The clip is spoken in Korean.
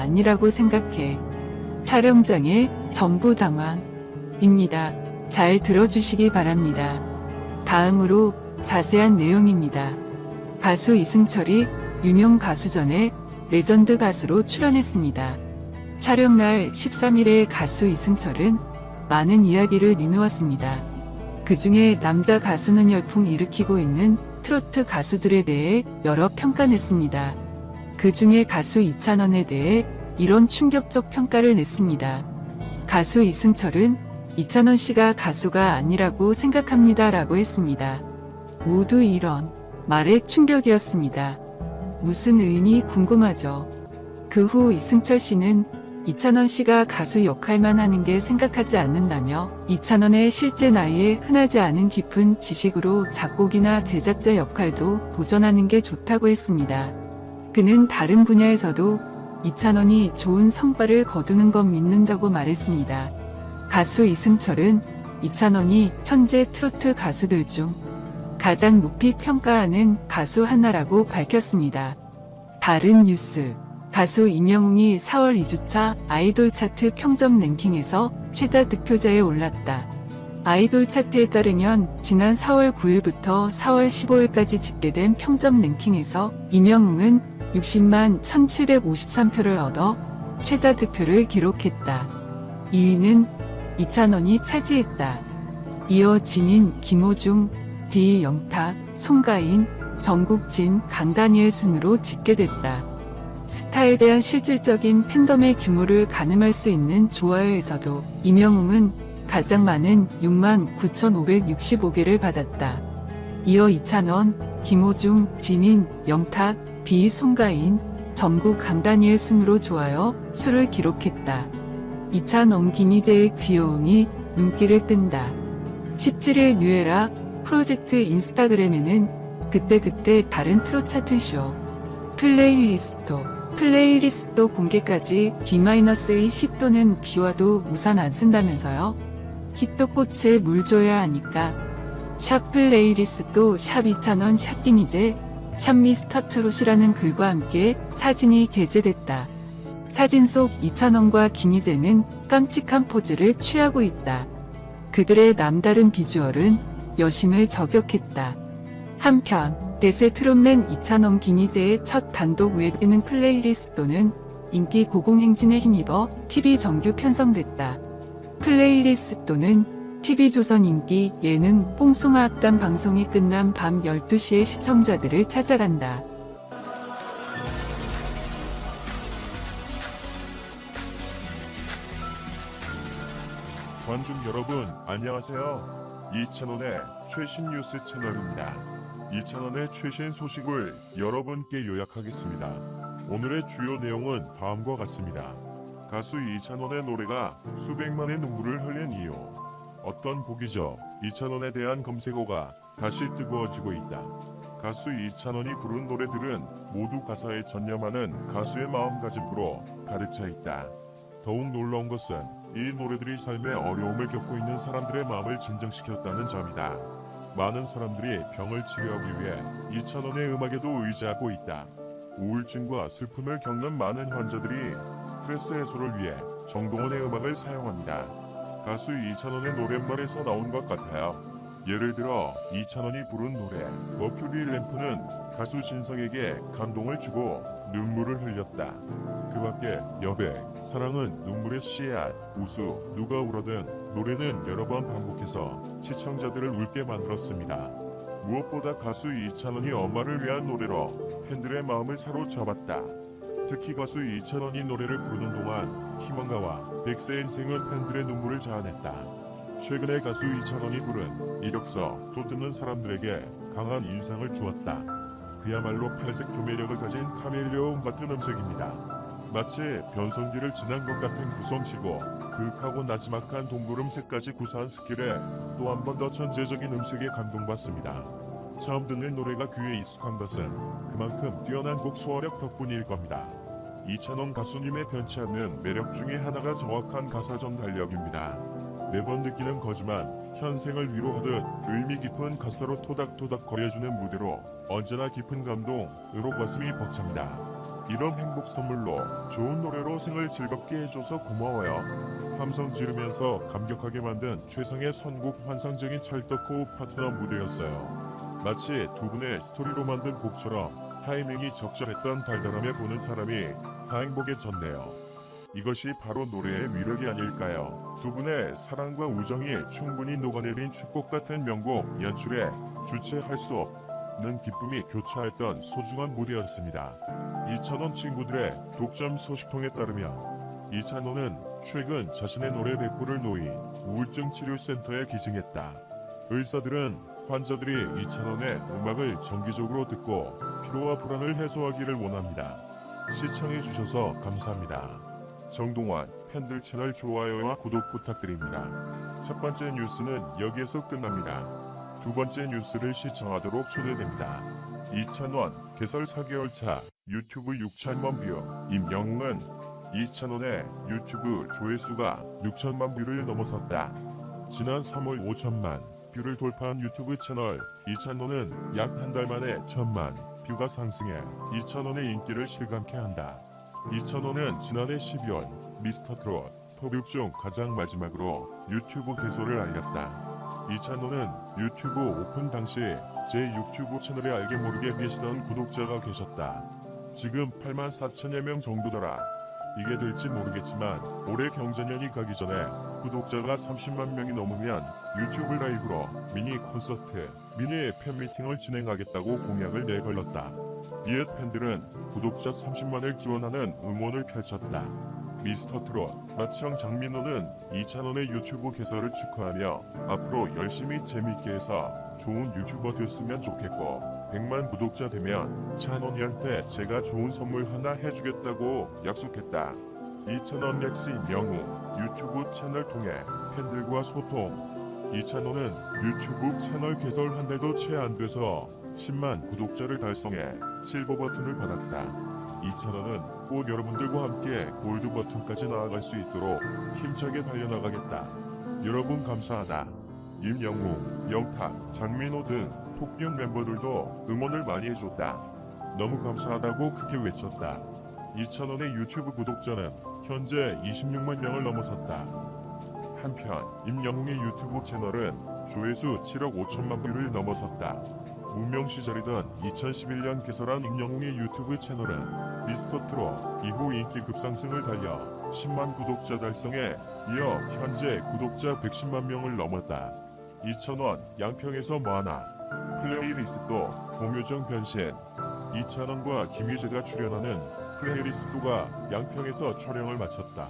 아니라고 생각해. 촬영장의 전부 당황입니다. 잘 들어주시기 바랍니다. 다음으로 자세한 내용입니다. 가수 이승철이 유명 가수전에 레전드 가수로 출연했습니다. 촬영날 13일에 가수 이승철은 많은 이야기를 내놓았습니다. 그 중에 남자 가수는 열풍 일으키고 있는 트로트 가수들에 대해 여러 평가냈습니다. 그 중에 가수 이찬원에 대해 이런 충격적 평가를 냈습니다. 가수 이승철은 이찬원 씨가 가수가 아니라고 생각합니다 라고 했습니다. 모두 이런 말에 충격이었습니다. 무슨 의미 궁금하죠? 그 후 이승철 씨는 이찬원 씨가 가수 역할만 하는 게 생각하지 않는다며 이찬원의 실제 나이에 흔하지 않은 깊은 지식으로 작곡이나 제작자 역할도 도전하는 게 좋다고 했습니다. 그는 다른 분야에서도 이찬원이 좋은 성과를 거두는 건 믿는다고 말했습니다. 가수 이승철은 이찬원이 현재 트로트 가수들 중 가장 높이 평가하는 가수 하나라고 밝혔습니다. 다른 뉴스 가수 임영웅이 4월 2주차 아이돌 차트 평점 랭킹에서 최다 득표자에 올랐다. 아이돌 차트에 따르면 지난 4월 9일부터 4월 15일까지 집계된 평점 랭킹에서 임영웅은 60만 1753표를 얻어 최다 득표를 기록했다. 2위는 이찬원이 차지했다. 이어 진인, 김호중, 비영탁, 송가인, 정국진, 강다니엘 순으로 집계됐다. 스타에 대한 실질적인 팬덤의 규모를 가늠할 수 있는 좋아요에서도 임영웅은 가장 많은 6만 9,565개를 받았다. 이어 이찬원, 김호중, 진인, 영탁, 비 송가인, 전국 강다니엘 순으로 좋아요 수를 기록했다. 이찬원 김희재의 귀여움이 눈길을 끈다. 17일 뉴에라 프로젝트 인스타그램에는 그때그때 다른 트롯 차트쇼 플레이리스트 플레이리스트 공개까지 D-의 히 또는 비와도 우산 안 쓴다면서요? 히또 꽃에 물 줘야 하니까 샵 플레이리스트 샵 2000원 샵 김희재 샵 미스터 트롯이라는 글과 함께 사진이 게재됐다. 사진 속 이찬원과 김희재는 깜찍한 포즈를 취하고 있다. 그들의 남다른 비주얼은 여심을 저격했다. 한편 대세 트롯맨 이찬원 김희재의 첫 단독 웹예능 플레이리스트는 인기 고공행진에 힘입어 TV 정규 편성됐다. 플레이리스트는 TV조선 인기 예능 뽕송아 악단 방송이 끝난 밤 12시에 시청자들을 찾아간다. 관중 여러분 안녕하세요. 이찬원의 최신 뉴스 채널입니다. 이찬원의 최신 소식을 여러분께 요약하겠습니다. 오늘의 주요 내용은 다음과 같습니다. 가수 이찬원의 노래가 수백만의 눈물을 흘린 이유. 어떤 곡이죠? 이찬원에 대한 검색어가 다시 뜨거워지고 있다. 가수 이찬원이 부른 노래들은 모두 가사에 전념하는 가수의 마음가짐으로 가득 차 있다. 더욱 놀라운 것은 이 노래들이 삶의 어려움을 겪고 있는 사람들의 마음을 진정시켰다는 점이다. 많은 사람들이 병을 치료하기 위해 이찬원의 음악에도 의지하고 있다. 우울증과 슬픔을 겪는 많은 환자들이 스트레스 해소를 위해 정동원의 음악을 사용합니다. 가수 이찬원의 노랫말에서 나온 것 같아요. 예를 들어 이찬원이 부른 노래 머큐리 램프는 가수 진성에게 감동을 주고 눈물을 흘렸다. 그 밖에 여백, 사랑은 눈물의 씨앗, 우수, 누가 울어든 노래는 여러 번 반복해서 시청자들을 울게 만들었습니다. 무엇보다 가수 이찬원이 엄마를 위한 노래로 팬들의 마음을 사로잡았다. 특히 가수 이찬원이 노래를 부르는 동안 희망가와 백세 인생은 팬들의 눈물을 자아냈다. 최근에 가수 이찬원이 부른 이력서 또 듣는 사람들에게 강한 인상을 주었다. 그야말로 팔색 조매력을 가진 카멜레온 같은 음색입니다. 마치 변성기를 지난 것 같은 구성시고 그윽하고 나지막한 동물음색까지 구사한 스킬에 또 한 번 더 천재적인 음색에 감동받습니다. 처음 듣는 노래가 귀에 익숙한 것은 그만큼 뛰어난 곡 소화력 덕분일 겁니다. 이찬원 가수님의 변치 않는 매력 중에 하나가 정확한 가사 전달력입니다. 매번 느끼는 거지만 현생을 위로하듯 의미 깊은 가사로 토닥토닥 거려주는 무대로 언제나 깊은 감동으로 가슴이 벅찹니다. 이런 행복 선물로 좋은 노래로 생을 즐겁게 해줘서 고마워요. 함성 지르면서 감격하게 만든 최상의 선곡 환상적인 찰떡 호흡 파트너 무대였어요. 마치 두 분의 스토리로 만든 곡처럼 타이밍이 적절했던 달달함에 보는 사람이 다 행복해졌네요. 이것이 바로 노래의 위력이 아닐까요? 두 분의 사랑과 우정이 충분히 녹아내린 축복 같은 명곡 연출에 주체할 수 없는 기쁨이 교차했던 소중한 무대였습니다. 이찬원 친구들의 독점 소식통에 따르면 이찬원은 최근 자신의 노래 배포를 놓인 우울증 치료센터에 기증했다. 의사들은 환자들이 이찬원의 음악을 정기적으로 듣고 피로와 불안을 해소하기를 원합니다. 시청해주셔서 감사합니다. 정동환 팬들 채널 좋아요와 구독 부탁드립니다. 첫 번째 뉴스는 여기에서 끝납니다. 두 번째 뉴스를 시청하도록 초대됩니다. 이찬원 개설 4개월 차 유튜브 6천만 뷰 임영웅은 이찬원의 유튜브 조회수가 6천만 뷰를 넘어섰다. 지난 3월 5천만 뷰를 돌파한 유튜브 채널 이찬원은 약 한 달 만에 천만 뷰가 상승해 이찬원의 인기를 실감케 한다. 이찬원은 지난해 12월 미스터 트롯 토빅 중 가장 마지막으로 유튜브 개소를 알렸다. 이찬원은 유튜브 오픈 당시 제 유튜브 채널에 알게 모르게 계시던 구독자가 계셨다. 지금 8만 4천여 명 정도더라. 이게 될지 모르겠지만 올해 경자년이 가기 전에 구독자가 30만 명이 넘으면 유튜브 라이브로 미니 콘서트, 미니 팬미팅을 진행하겠다고 공약을 내걸렀다. 이에 팬들은 구독자 30만을 기원하는 응원을 펼쳤다. 미스터 트롯 마청 장민호는 이찬원의 유튜브 개설을 축하하며 앞으로 열심히 재밌게 해서 좋은 유튜버 됐으면 좋겠고 100만 구독자 되면 찬원이한테 제가 좋은 선물 하나 해주겠다고 약속했다. 이찬원 렉시 명우 유튜브 채널 통해 팬들과 소통 이찬원은 유튜브 채널 개설 한 달도 채 안 돼서 10만 구독자를 달성해 실버 버튼을 받았다. 이찬원은 꼭 여러분들과 함께 골드 버튼까지 나아갈 수 있도록 힘차게 달려나가겠다. 여러분 감사하다. 임영웅, 영탁, 장민호 등 톡경 멤버들도 응원을 많이 해줬다. 너무 감사하다고 크게 외쳤다. 이찬원의 유튜브 구독자는 현재 26만 명을 넘어섰다. 한편 임영웅의 유튜브 채널은 조회수 7억 5천만 뷰를 넘어섰다. 무명 시절이던 2011년 개설한 임영웅의 유튜브 채널은 미스터 트롯 이후 인기 급상승을 달려 10만 구독자 달성에 이어 현재 구독자 110만 명을 넘었다. 이천원 양평에서 뭐하나 플레이리스트도 공효정 변신 이찬원과 김희재가 출연하는 그 클레리스도가 양평에서 촬영을 마쳤다.